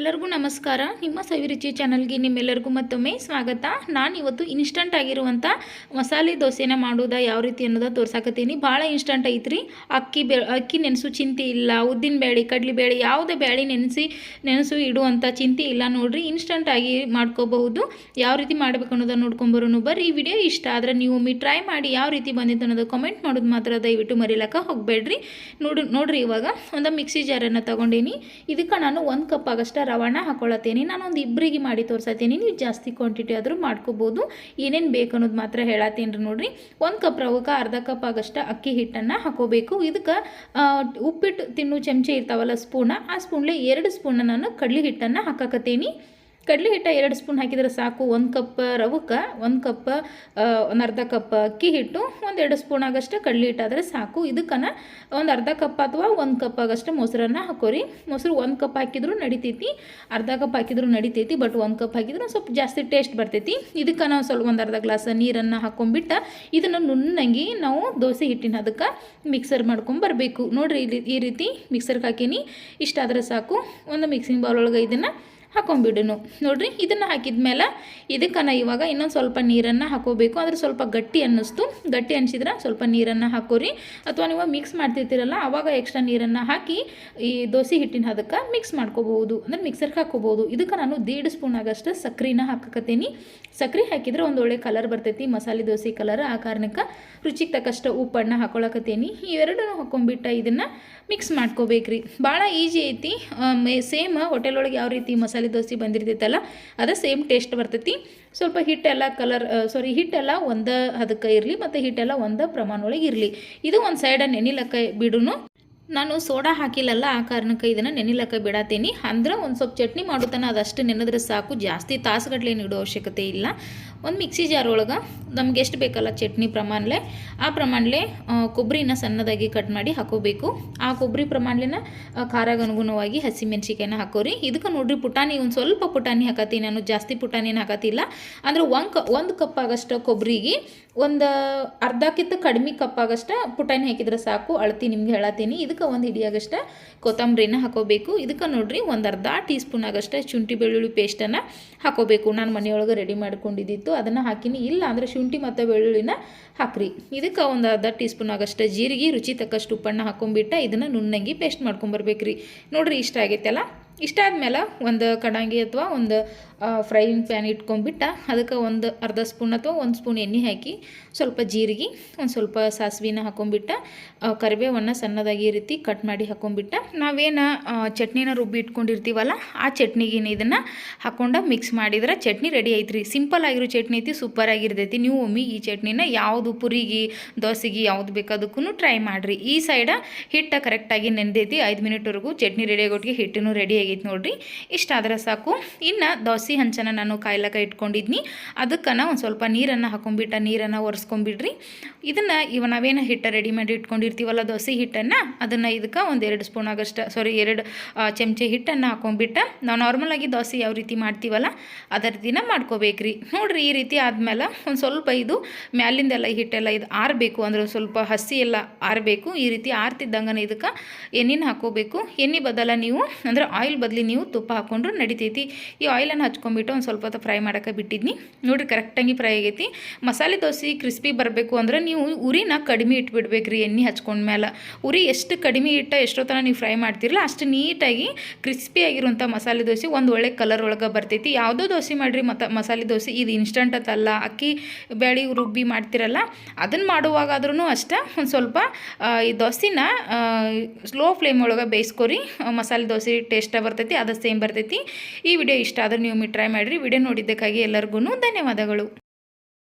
ಎಲ್ಲರಿಗೂ ನಮಸ್ಕಾರ. ನಿಮ್ಮ ಸವಿರುಚಿ ಚಾನಲ್ಗೆ ನಿಮ್ಮೆಲ್ಲರಿಗೂ ಮತ್ತೊಮ್ಮೆ ಸ್ವಾಗತ. ನಾನು ಇವತ್ತು ಇನ್ಸ್ಟಂಟ್ ಆಗಿರುವಂಥ ಮಸಾಲೆ ದೋಸೆನ ಮಾಡೋದ ಯಾವ ರೀತಿ ಅನ್ನೋದ ತೋರ್ಸಾಕತ್ತೀನಿ. ಭಾಳ ಇನ್ಸ್ಟಂಟ್ ಐತ್ರಿ. ಅಕ್ಕಿ ಬೆ, ಅಕ್ಕಿ ನೆನೆಸು ಚಿಂತೆ ಇಲ್ಲ. ಉದ್ದಿನ ಬೇಳೆ ಕಡ್ಲಿ ಬೇಳೆ ಯಾವುದೇ ಬೇಳೆ ನೆನೆಸಿ, ನೆನೆಸು ಇಡುವಂಥ ಚಿಂತೆ ಇಲ್ಲ ನೋಡ್ರಿ. ಇನ್ಸ್ಟಂಟ್ ಆಗಿ ಮಾಡ್ಕೋಬಹುದು. ಯಾವ ರೀತಿ ಮಾಡಬೇಕು ಅನ್ನೋದನ್ನ ನೋಡ್ಕೊಂಬರೋನು ಬರ್ರಿ. ಈ ವಿಡಿಯೋ ಇಷ್ಟ ಆದರೆ ನೀವು ಒಮ್ಮೆ ಟ್ರೈ ಮಾಡಿ ಯಾವ ರೀತಿ ಬಂದಿತ್ತು ಅನ್ನೋದು ಕಮೆಂಟ್ ಮಾಡೋದು ಮಾತ್ರ ದಯವಿಟ್ಟು ಮರಿಲಕ್ಕ ಹೋಗಬೇಡ್ರಿ. ನೋಡು, ನೋಡ್ರಿ ಇವಾಗ ಒಂದು ಮಿಕ್ಸಿ ಜಾರನ್ನು ತಗೊಂಡೀನಿ. ಇದಕ್ಕೆ ನಾನು ಒಂದು ಕಪ್ ಆಗಷ್ಟ ಹಾಕೊಳತ್ತೀನಿ. ನಾನು ಒಂದು ಇಬ್ಬರಿಗೆ ಮಾಡಿ ತೋರ್ಸತ್ತೀನಿ. ನೀವು ಜಾಸ್ತಿ ಕ್ವಾಂಟಿಟಿ ಆದರೂ ಮಾಡ್ಕೋಬೋದು. ಏನೇನು ಬೇಕು ಅನ್ನೋದು ಮಾತ್ರ ಹೇಳತ್ತೀನಿ ರೀ ನೋಡ್ರಿ. ಒಂದು ಕಪ್ ರವಕ್ಕೆ, ಅರ್ಧ ಕಪ್ ಆಗಷ್ಟು ಅಕ್ಕಿ ಹಿಟ್ಟನ್ನು ಹಾಕೋಬೇಕು. ಇದಕ್ಕೆ ಉಪ್ಪಿಟ್ಟು ತಿನ್ನು ಚಮಚೆ ಇರ್ತಾವಲ್ಲ ಸ್ಪೂನ ಆ ಸ್ಪೂನ್ಲೆ ಎರಡು ಸ್ಪೂನ ನಾನು ಕಡಲೆ ಹಿಟ್ಟನ್ನು ಹಾಕಕತ್ತೀನಿ. ಕಡಲೆ ಹಿಟ್ಟ ಎರಡು ಸ್ಪೂನ್ ಹಾಕಿದ್ರೆ ಸಾಕು. ಒಂದು ಕಪ್ ರವಕ್ಕೆ ಒಂದು ಕಪ್ ಒಂದು ಅರ್ಧ ಕಪ್ ಅಕ್ಕಿ ಹಿಟ್ಟು ಒಂದೆರಡು ಸ್ಪೂನ್ ಆಗಷ್ಟು ಕಡಲೆ ಹಿಟ್ಟಾದರೆ ಸಾಕು. ಇದಕ್ಕನ ಒಂದು ಅರ್ಧ ಕಪ್ ಅಥವಾ ಒಂದು ಕಪ್ ಆಗಷ್ಟು ಮೊಸರನ್ನ ಹಾಕೋರಿ. ಮೊಸರು ಒಂದು ಕಪ್ ಹಾಕಿದ್ರು ನಡಿತೈತಿ, ಅರ್ಧ ಕಪ್ ಹಾಕಿದ್ರು ನಡಿತೈತಿ ಬಟ್ ಒಂದು ಕಪ್ ಹಾಕಿದ್ರೆ ಸ್ವಲ್ಪ ಜಾಸ್ತಿ ಟೇಸ್ಟ್ ಬರ್ತೈತಿ. ಇದಕ್ಕೆ ಸ್ವಲ್ಪ ಒಂದು ಅರ್ಧ ಗ್ಲಾಸ್ ನೀರನ್ನು ಹಾಕೊಂಡ್ಬಿಟ್ಟು ಇದನ್ನು ನುಣ್ಣಂಗಿ ನಾವು ದೋಸೆ ಹಿಟ್ಟಿನ ಅದಕ್ಕೆ ಮಿಕ್ಸರ್ ಮಾಡ್ಕೊಂಡು ಬರಬೇಕು. ನೋಡಿರಿ, ಈ ರೀತಿ ಮಿಕ್ಸರ್ಗೆ ಹಾಕೀನಿ. ಇಷ್ಟಾದರೆ ಸಾಕು. ಒಂದು ಮಿಕ್ಸಿಂಗ್ ಬೌಲ್ ಒಳಗೆ ಇದನ್ನು ಹಾಕೊಂಡ್ಬಿಡುನು. ನೋಡಿರಿ, ಇದನ್ನು ಹಾಕಿದ್ಮೇಲೆ ಇದಕ್ಕೆ ನಾ ಇವಾಗ ಇನ್ನೊಂದು ಸ್ವಲ್ಪ ನೀರನ್ನು ಹಾಕೋಬೇಕು. ಅಂದರೆ ಸ್ವಲ್ಪ ಗಟ್ಟಿ ಅನ್ನಿಸ್ತು. ಗಟ್ಟಿ ಅನಿಸಿದ್ರೆ ಸ್ವಲ್ಪ ನೀರನ್ನು ಹಾಕೋರಿ. ಅಥವಾ ನೀವು ಮಿಕ್ಸ್ ಮಾಡ್ತಿರ್ತೀರಲ್ಲ ಆವಾಗ ಎಕ್ಸ್ಟ್ರಾ ನೀರನ್ನು ಹಾಕಿ ಈ ದೋಸೆ ಹಿಟ್ಟಿನ ಅದಕ್ಕೆ ಮಿಕ್ಸ್ ಮಾಡ್ಕೋಬೋದು ಅಂದರೆ ಮಿಕ್ಸರ್ಗೆ ಹಾಕೋಬಹುದು. ಇದಕ್ಕೆ ನಾನು ದೇಡ್ ಸ್ಪೂನ್ ಆಗಷ್ಟು ಸಕ್ರಿನ ಹಾಕಕತ್ತೀನಿ. ಸಕ್ರೆ ಹಾಕಿದ್ರೆ ಒಂದು ಒಳ್ಳೆ ಕಲರ್ ಬರ್ತೈತಿ. ಮಸಾಲೆ ದೋಸೆ ಕಲರ್ ಆ ಕಾರಣಕ್ಕೆ ರುಚಿಗೆ ತಕ್ಕಷ್ಟು ಉಪ್ಪನ್ನು ಹಾಕೊಳಕತ್ತೀನಿ. ಇವೆರಡನ್ನೂ ಹಾಕೊಂಡ್ಬಿಟ್ಟು ಇದನ್ನು ಮಿಕ್ಸ್ ಮಾಡ್ಕೋಬೇಕ್ರಿ. ಭಾಳ ಈಜಿ ಐತಿ. ಸೇಮ್ ಹೋಟೆಲ್ ಒಳಗೆ ಯಾವ ರೀತಿ ಮಸಾಲೆ ದೋಸೆ ಬಂದಿರ್ತೈತಲ್ಲ, ಅದೇ ಸೇಮ್ ಟೇಸ್ಟ್ ಬರ್ತೈತಿ. ಸ್ವಲ್ಪ ಹಿಟ್ಟೆಲ್ಲ ಕಲರ್ ಸಾರಿ ಹಿಟ್ಟೆಲ್ಲ ಒಂದು, ಅದಕ್ಕೆ ಇರಲಿ, ಮತ್ತು ಹಿಟ್ಟೆಲ್ಲ ಒಂದು ಪ್ರಮಾಣ ಒಳಗೆ ಇರಲಿ. ಇದು ಒಂದು ಸೈಡ ನೆನಿಲಕ್ಕ ಬಿಡುನು ನಾನು ಸೋಡಾ ಹಾಕಿಲ್ಲಲ್ಲ, ಆ ಕಾರಣಕ್ಕೆ ಇದನ್ನು ನೆನಿಲಕ್ಕ ಬಿಡತ್ತೀನಿ ಅಂದ್ರೆ ಒಂದು ಸ್ವಲ್ಪ ಚಟ್ನಿ ಮಾಡೋತನ, ಅದಷ್ಟು ನೆನೆದ್ರೆ ಸಾಕು. ಜಾಸ್ತಿ ತಾಸುಗಟ್ಲೆ ಇಡೋ ಅವಶ್ಯಕತೆ ಇಲ್ಲ. ಒಂದು ಮಿಕ್ಸಿ ಜಾರ್ ಒಳಗೆ ನಮ್ಗೆ ಎಷ್ಟು ಬೇಕಲ್ಲ ಚಟ್ನಿ ಪ್ರಮಾಣಲೆ, ಆ ಪ್ರಮಾಣಲೆ ಕೊಬ್ಬರಿನ ಸಣ್ಣದಾಗಿ ಕಟ್ ಮಾಡಿ ಹಾಕೋಬೇಕು. ಆ ಕೊಬ್ಬರಿ ಪ್ರಮಾಣಲಿನ ಖಾರಾಗ ಅನುಗುಣವಾಗಿ ಹಸಿಮೆಣ್ಸಿಕಾಯಿನ ಹಾಕೋರಿ. ಇದಕ್ಕೆ ನೋಡ್ರಿ, ಪುಟಾಣಿ ಒಂದು ಸ್ವಲ್ಪ ಪುಟಾಣಿ ಹಾಕತ್ತೀನಿ ನಾನು ಜಾಸ್ತಿ ಪುಟಾಣಿನ ಹಾಕತ್ತಿಲ್ಲ ಅಂದ್ರೆ ಒಂದು ಕ, ಒಂದು ಕಪ್ ಆಗಷ್ಟು ಕೊಬ್ಬರಿಗೆ ಒಂದು ಅರ್ಧಕ್ಕಿಂತ ಕಡಿಮೆ ಕಪ್ ಆಗಷ್ಟು ಪುಟಾಣಿ ಹಾಕಿದ್ರೆ ಸಾಕು. ಅಳತಿ ನಿಮ್ಗೆ ಹೇಳತ್ತೀನಿ ಇದಕ್ಕೆ ಒಂದು ಹಿಡಿಯಾಗಷ್ಟ ಕೊತ್ತಂಬರಿನ ಹಾಕೋಬೇಕು. ಇದಕ್ಕೆ ನೋಡ್ರಿ ಒಂದು ಅರ್ಧ ಟೀ ಸ್ಪೂನ್ ಆಗಷ್ಟ ಶುಂಠಿ ಬೆಳ್ಳುಳ್ಳಿ ಪೇಸ್ಟನ್ನು ಹಾಕೋಬೇಕು. ನಾನು ಮನೆಯೊಳಗೆ ರೆಡಿ ಮಾಡ್ಕೊಂಡಿದ್ದಿತ್ತು. ಅದನ್ನು ಹಾಕಿನಿ. ಇಲ್ಲ ಅಂದರೆ ಶುಂಠಿ ಮತ್ತು ಬೆಳ್ಳುಳ್ಳಿನ ಹಾಕ್ರಿ. ಇದಕ್ಕೆ ಒಂದು ಅರ್ಧ ಟೀ ಸ್ಪೂನ್ ಆಗಷ್ಟು ಜೀರಿಗೆ, ರುಚಿ ತಕ್ಕಷ್ಟು ಉಪ್ಪನ್ನು ಹಾಕೊಂಡ್ಬಿಟ್ಟು ಇದನ್ನು ನುಣ್ಣಂಗಿ ಪೇಸ್ಟ್ ಮಾಡ್ಕೊಂಬರ್ಬೇಕ್ರಿ ನೋಡ್ರಿ ಇಷ್ಟ ಆಗೈತಲ್ಲ? ಇಷ್ಟಾದ್ಮೇಲೆ ಒಂದು ಕಡಾಂಗಿ ಅಥವಾ ಒಂದು ಫ್ರೈಯಿಂಗ್ ಪ್ಯಾನ್ ಇಟ್ಕೊಂಡ್ಬಿಟ್ಟು ಅದಕ್ಕೆ ಒಂದು ಅರ್ಧ ಸ್ಪೂನ್ ಅಥವಾ ಒಂದು ಸ್ಪೂನ್ ಎಣ್ಣೆ ಹಾಕಿ ಸ್ವಲ್ಪ ಜೀರಿಗೆ, ಒಂದು ಸ್ವಲ್ಪ ಸಾಸಿವೆನ ಹಾಕೊಂಡ್ಬಿಟ್ಟು ಕರಿಬೇವನ್ನು ಸಣ್ಣದಾಗಿ ರೀತಿ ಕಟ್ ಮಾಡಿ ಹಾಕೊಂಡ್ಬಿಟ್ಟು. ನಾವೇನು ಚಟ್ನಿನ ರುಬ್ಬಿ ಇಟ್ಕೊಂಡಿರ್ತೀವಲ್ಲ, ಆ ಚಟ್ನಿಗೆ ಇದನ್ನು ಹಾಕೊಂಡು ಮಿಕ್ಸ್ ಮಾಡಿದ್ರೆ ಚಟ್ನಿ ರೆಡಿ ಐತ್ರಿ. ಸಿಂಪಲ್ ಆಗಿರೋ ಚಟ್ನಿ ಐತಿ ಸೂಪರ್ ಆಗಿರ್ತೈತಿ. ನೀವು ಒಮ್ಮೆ ಈ ಚಟ್ನಿನ ಯಾವುದು ಪುರಿಗೆ, ದೋಸೆಗೆ ಯಾವ್ದು ಬೇಕಾದಕ್ಕೂ ಟ್ರೈ ಮಾಡಿರಿ. ಈ ಸೈಡ ಹಿಟ್ಟು ಕರೆಕ್ಟಾಗಿ ನೆನೆದೈತಿ ಐದು ಮಿನಿಟ್ವರೆಗೂ ಚಟ್ನಿ ರೆಡಿ ಆಗೋಟಿಗೆ ಹಿಟ್ಟನ್ನು ರೆಡಿ ಆಗೈತೆ ನೋಡಿರಿ. ಇಷ್ಟಾದ್ರೆ ಸಾಕು. ಇನ್ನು ದೋಸೆ ಹಂಚನ ನಾನು ಕಾಯ್ಲಕ್ಕ ಇಟ್ಕೊಂಡಿದ್ನಿ. ಅದಕ್ಕೆ ಒಂದು ಸ್ವಲ್ಪ ನೀರನ್ನು ಹಾಕೊಂಡ್ಬಿಟ್ಟು ನೀರನ್ನು ಒರೆಸ್ಕೊಂಬಿಡ್ರಿ. ಇದನ್ನು ಇವ ನಾವೇನು ಹಿಟ್ಟು ರೆಡಿ ಮಾಡಿ ಇಟ್ಕೊಂಡಿರ್ತೀವಲ್ಲ ದೋಸೆ ಹಿಟ್ಟನ್ನು, ಅದನ್ನು ಇದಕ್ಕೆ ಒಂದು ಎರಡು ಸ್ಪೂನ್ ಆಗಷ್ಟು ಸಾರಿ ಎರಡು ಚಮಚೆ ಹಿಟ್ಟನ್ನು ಹಾಕೊಂಡ್ಬಿಟ್ಟು ನಾವು ನಾರ್ಮಲಾಗಿ ದೋಸೆ ಯಾವ ರೀತಿ ಮಾಡ್ತೀವಲ್ಲ, ಅದರ ದಿನ ಮಾಡ್ಕೋಬೇಕ್ರಿ. ನೋಡಿರಿ, ಈ ರೀತಿ ಆದಮೇಲೆ ಒಂದು ಸ್ವಲ್ಪ ಇದು ಮ್ಯಾಲಿಂದೆಲ್ಲ ಹಿಟ್ಟೆಲ್ಲ ಇದು ಆರಬೇಕು, ಅಂದರೆ ಸ್ವಲ್ಪ ಹಸಿ ಎಲ್ಲ ಆರಬೇಕು, ಈ ರೀತಿ ಆರ್ತಿದ್ದಂಗೆ ಇದಕ್ಕೆ ಎಣ್ಣೆನ ಹಾಕೋಬೇಕು. ಎಣ್ಣೆ ಬದಲ ನೀವು, ಅಂದರೆ ಆಯಿಲ್ ಬದಲಿ ನೀವು ತುಪ್ಪ ಹಾಕ್ಕೊಂಡ್ರು ನಡಿತೈತಿ. ಈ ಆಯಿಲನ್ನು ಹಚ್ಕೊಂಡ್ಬಿಟ್ಟು ಒಂದು ಸ್ವಲ್ಪ ಹೊತ್ತು ಫ್ರೈ ಮಾಡೋಕೆ ಬಿಟ್ಟಿದ್ನಿ. ನೋಡಿರಿ ಕರೆಕ್ಟಾಗಿ ಫ್ರೈ ಆಗೈತಿ. ಮಸಾಲೆ ದೋಸೆ ಕ್ರಿಸ್ಪಿ ಬರಬೇಕು ಅಂದ್ರೆ ನೀವು ಉರಿನ ಕಡಿಮೆ ಇಟ್ಬಿಡ್ಬೇಕು ರೀ ಎಣ್ಣೆ ಹಚ್ಕೊಂಡ್ಮೇಲೆ ಉರಿ ಎಷ್ಟು ಕಡಿಮೆ ಇಟ್ಟ ಎಷ್ಟೋ ಥರ ನೀವು ಫ್ರೈ ಮಾಡ್ತಿರಲ್ಲ ಅಷ್ಟು ನೀಟಾಗಿ ಕ್ರಿಸ್ಪಿ ಆಗಿರುವಂಥ ಮಸಾಲೆ ದೋಸೆ ಒಂದು ಒಳ್ಳೆ ಕಲರ್ ಒಳಗೆ ಬರ್ತೈತಿ. ಯಾವುದೋ ದೋಸೆ ಮಾಡಿರಿ ಮತ್ತು ಮಸಾಲೆ ದೋಸೆ, ಇದು ಇನ್ಸ್ಟಂಟ್ ಅತ್ತಲ್ಲ ಅಕ್ಕಿ ಬೇಳೆ ರುಬ್ಬಿ ಮಾಡ್ತಿರಲ್ಲ ಅದನ್ನು ಮಾಡುವಾಗಾದ್ರೂ ಅಷ್ಟೇ ಒಂದು ಸ್ವಲ್ಪ ಈ ದೋಸೆನ ಸ್ಲೋ ಫ್ಲೇಮ್ ಒಳಗೆ ಬೇಯಿಸ್ಕೊರಿ. ಮಸಾಲೆ ದೋಸೆ ಟೇಸ್ಟ್ ಬರ್ತೈತಿ, ಅದು ಸೇಮ್ ಬರ್ತೈತಿ. ಈ ವಿಡಿಯೋ ಇಷ್ಟ ಆದ್ರೆ ನೀವು ಟ್ರೈ ಮಾಡಿರಿ. ವಿಡಿಯೋ ನೋಡಿದ್ದಕ್ಕಾಗಿ ಎಲ್ಲರಿಗೂ ಧನ್ಯವಾದಗಳು.